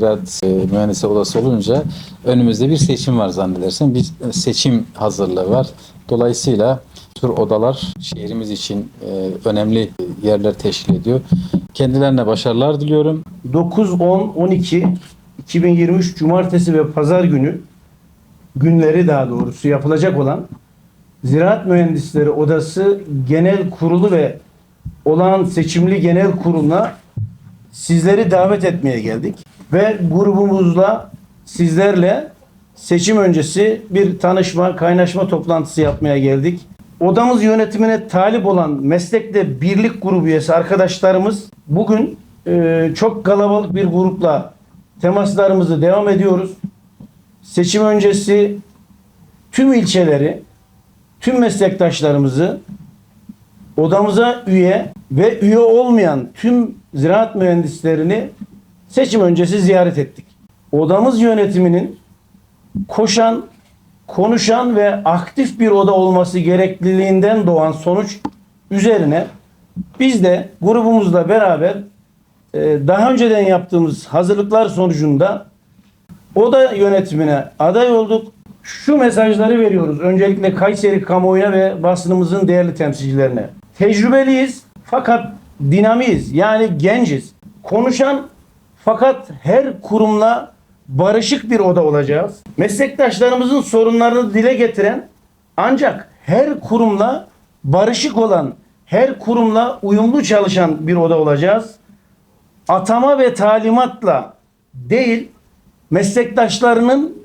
Ziraat e, mühendisi odası olunca önümüzde bir seçim var zannedersem. Bir seçim hazırlığı var. Dolayısıyla tür odalar şehrimiz için e, önemli yerler teşkil ediyor. Kendilerine başarılar diliyorum. 9, 10, 12 2023 Cumartesi ve Pazar günü günleri daha doğrusu yapılacak olan Ziraat Mühendisleri Odası Genel Kurulu ve olağan seçimli genel kuruluna sizleri davet etmeye geldik. Ve grubumuzla sizlerle seçim öncesi bir tanışma, kaynaşma toplantısı yapmaya geldik. Odamız yönetimine talip olan meslekte birlik grubu üyesi arkadaşlarımız bugün e, çok kalabalık bir grupla temaslarımızı devam ediyoruz. Seçim öncesi tüm ilçeleri, tüm meslektaşlarımızı odamıza üye ve üye olmayan tüm ziraat mühendislerini seçim öncesi ziyaret ettik. Odamız yönetiminin koşan, konuşan ve aktif bir oda olması gerekliliğinden doğan sonuç üzerine biz de grubumuzla beraber e, daha önceden yaptığımız hazırlıklar sonucunda oda yönetimine aday olduk. Şu mesajları veriyoruz. Öncelikle Kayseri kamuoyuna ve basınımızın değerli temsilcilerine. Tecrübeliyiz fakat dinamiyiz. Yani genciz. Konuşan fakat her kurumla barışık bir oda olacağız. Meslektaşlarımızın sorunlarını dile getiren ancak her kurumla barışık olan, her kurumla uyumlu çalışan bir oda olacağız. Atama ve talimatla değil, meslektaşlarının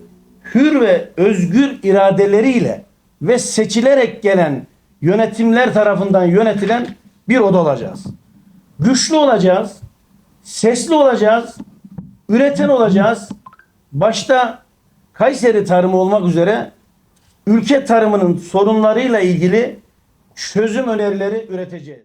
hür ve özgür iradeleriyle ve seçilerek gelen yönetimler tarafından yönetilen bir oda olacağız. Güçlü olacağız, sesli olacağız, üreten olacağız. Başta Kayseri tarımı olmak üzere ülke tarımının sorunlarıyla ilgili çözüm önerileri üreteceğiz.